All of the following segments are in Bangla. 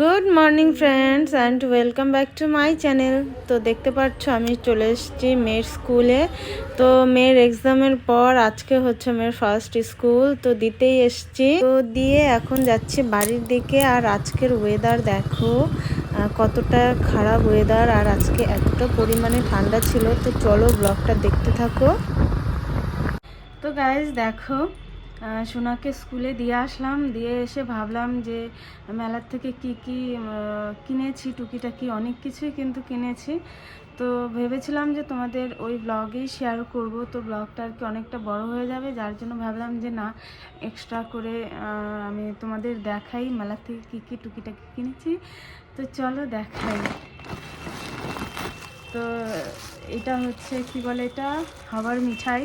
Good morning friends and welcome back to my channel তো দেখতে পাচ্ছ, আমি চলে এসেছি মেয়ের স্কুলে তো মেয়ের এক্সামের পর আজকে হচ্ছে মেয়ের ফার্স্ট স্কুল তো দিতেই এসেছি। তো দিয়ে এখন যাচ্ছি বাড়ির দিকে, আর আজকের ওয়েদার দেখো কতটা খারাপ ওয়েদার আর আজকে এতটা পরিমাণে ঠান্ডা ছিল। তো চলো ব্লগটা দেখতে থাকো। তো গাইজ দেখো সোনাকে স্কুলে দিয়ে আসলাম। দিয়ে এসে ভাবলাম যে, মেলার থেকে কি কি কিনেছি, টুকিটাকি অনেক কিছুই কিন্তু কিনেছি। তো ভেবেছিলাম যে তোমাদের ওই ব্লগেই শেয়ার করব। তো ব্লগটা আর কি অনেকটা বড় হয়ে যাবে। যার জন্য ভাবলাম যে, না এক্সট্রা করে আমি তোমাদের দেখাই মেলার থেকে কি কি টুকিটাকি কিনেছি। তো চলো দেখাই। তো এটা হচ্ছে, কি বলে এটা? হাওয়ার মিঠাই।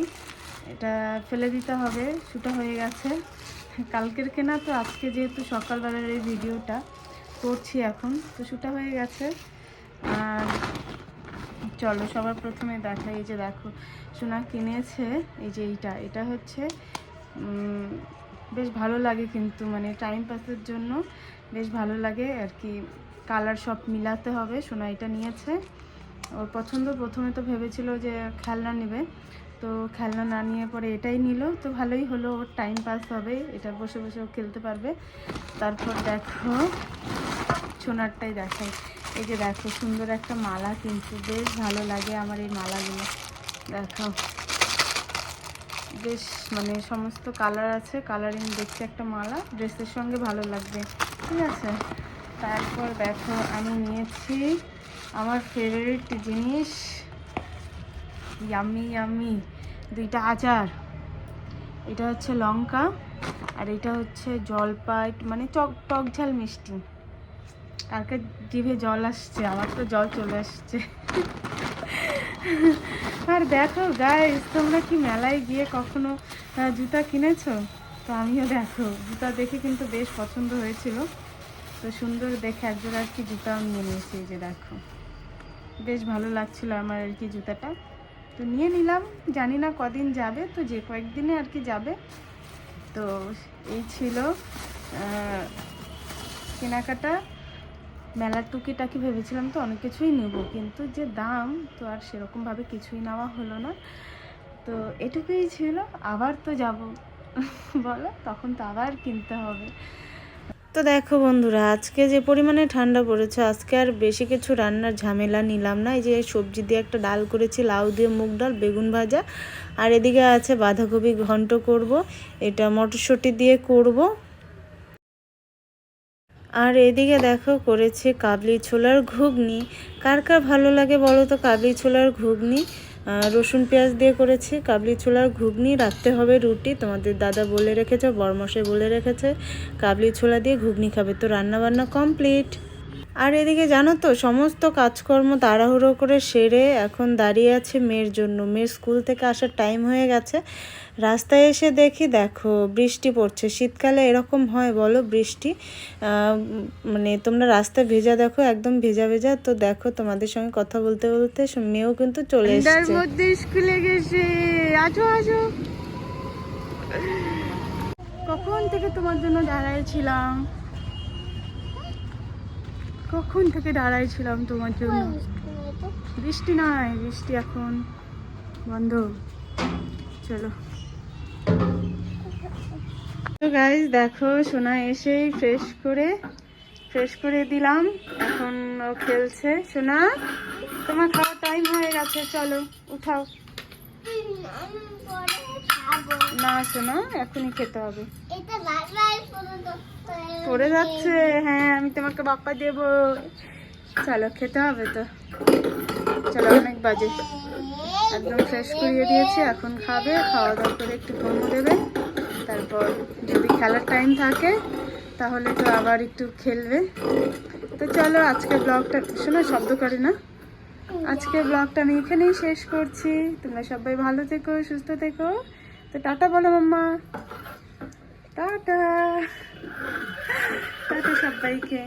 এটা ফেলে দিতে হবে, শুটা হয়ে গেছে। কালকের কেনা তো আজকে যেহেতু সকালবেলার এই ভিডিওটা করছি এখন, তো শুটা হয়ে গেছে। আর চলো সবার প্রথমে দেখাই এই যে দেখো, সোনা কিনেছে, এই যে এইটা, এটা হচ্ছে বেশ ভালো লাগে কিন্তু মানে টাইম পাসের জন্য বেশ ভালো লাগে আর কি। কালার সব মিলাতে হবে, সোনা এটা নিয়েছে। ওর পছন্দ, প্রথমে তো ভেবেছিল যে খেলনা নেবে। তো খেলনা না নিয়ে পরে এটাই নিল। তো ভালোই হলো, ওর টাইম পাস হবে, এটা বসে বসে খেলতে পারবে। তারপর দেখো, সোনারটাই দেখাই। এই যে দেখো, সুন্দর একটা মালা কিন্তু, বেশ ভালো লাগে আমার এই মালাগুলো। দেখো বেশ মানে সমস্ত কালার আছে কালারিং দেখতে একটা মালা ড্রেসের সঙ্গে ভালো লাগবে। ঠিক আছে? তারপর দেখো, আমি নিয়েছি আমার ফেভারিট জিনিস ইয়ামি ইয়ামি দুইটা আচার। এটা হচ্ছে লঙ্কা আর এটা হচ্ছে জলপাই মানে টক টক ঝাল মিষ্টি। কালকে জিভে জল আসছে, আমার তো জল চলে আসছে। আর দেখো গাইস তোমরা কি মেলায় গিয়ে কখনো জুতা কিনেছো? তো আমিও দেখো, জুতা দেখে কিন্তু বেশ পছন্দ হয়েছিল। তো সুন্দর দেখে একজন আর কি জুতাও নিয়ে নিয়েছি যে দেখো। বেশ ভালো লাগছিল আমার আর কি জুতাটা। তো নিয়ে নিলাম, জানি না কদিন যাবে, তো যে কয়েকদিনে আর কি যাবে। তো এই ছিল কেনাকাটা। মেলার টুকিটাকি ভেবেছিলাম তো, অনেক কিছুই নেব, কিন্তু যে দাম, তো আর সেরকমভাবে কিছুই নেওয়া হলো না। তো এটুকুই ছিল, আবার তো যাব। বলো, তখন তো আবার কিনতে হবে। তো দেখো বন্ধুরা, আজকে যে পরিমাণে ঠান্ডা পড়েছে, আজকে আর বেশি কিছু রান্নার ঝামেলা নিলাম না। এই যে সবজি দিয়ে একটা ডাল করেছি, লাউ দিয়ে মুগ ডাল, বেগুন ভাজা, আর এদিকে আছে বাঁধাকপি ঘন্ট করব, এটা মটরশুঁটি দিয়ে করব। আর এদিকে দেখো করেছে কাবলি ছোলার ঘুগনি। কার কার ভালো লাগে বলো তো, কাবলি ছোলার ঘুগনি? রসুন পেঁয়াজ দিয়ে করেছি, কাবলি ছোলার ঘুগনি, রাখতে হবে রুটি, তোমাদের দাদা বলে রেখেছে বরমশাই বলে রেখেছে, কাবলি ছোলা দিয়ে ঘুগনি খাবে। তো রান্নাবান্না কমপ্লিট আর এদিকে জানো তো, সমস্ত কাজকর্ম তাড়াহুড়ো করে সেরে এখন দাঁড়িয়ে আছে মেয়ের জন্য। মেয়ের স্কুল থেকে আসার টাইম হয়ে গেছে। রাস্তায় এসে দেখি, দেখো, বৃষ্টি পড়ছে। শীতকালে এরকম হয়, বলো বৃষ্টি। মানে তোমরা রাস্তায় ভেজা দেখো, একদম ভেজা ভেজা। তো দেখো তোমাদের সঙ্গে কথা বলতে বলতে মেয়েও কিন্তু চলে এসেছে। স্কুলে গেছে। আজো আজো কখন থেকে তোমার জন্য দাঁড়ায় ছিলাম? কখন থেকে দাঁড়ায় ছিলাম তোমার জন্য? বৃষ্টি নাই বৃষ্টি এখন। বন্ধ। চলো। তো গাইজ দেখো সোনা এসেই ফ্রেশ করে ফ্রেশ করে দিলাম। এখন ও খেলছে। সোনা তোমার খাওয়ার টাইম হয়ে গেছে চলো উঠাও। না সোনা এখনই খেতে হবে। পড়ে যাচ্ছে। হ্যাঁ আমি তোমাকে বাপ্পা দেবো। চলো, খেতে হবে তো। চলো, অনেক বাজে। একদম ফ্রেশ করিয়ে দিয়েছি, এখন খাবে। খাওয়া দাওয়া করে একটু ঘুমো দেবে। তারপর যদি খেলার টাইম থাকে, তাহলে তো আবার একটু খেলবে। তো চলো, আজকে ব্লগটা শোনো, শব্দ করে না। আজকে ব্লগটা আমি এখানেই শেষ করছি। তোমরা সবাই ভালো থেকো, সুস্থ থেকো। তো টাটা বলো, মাম্মা। টাটা। টাটা সবাইকে।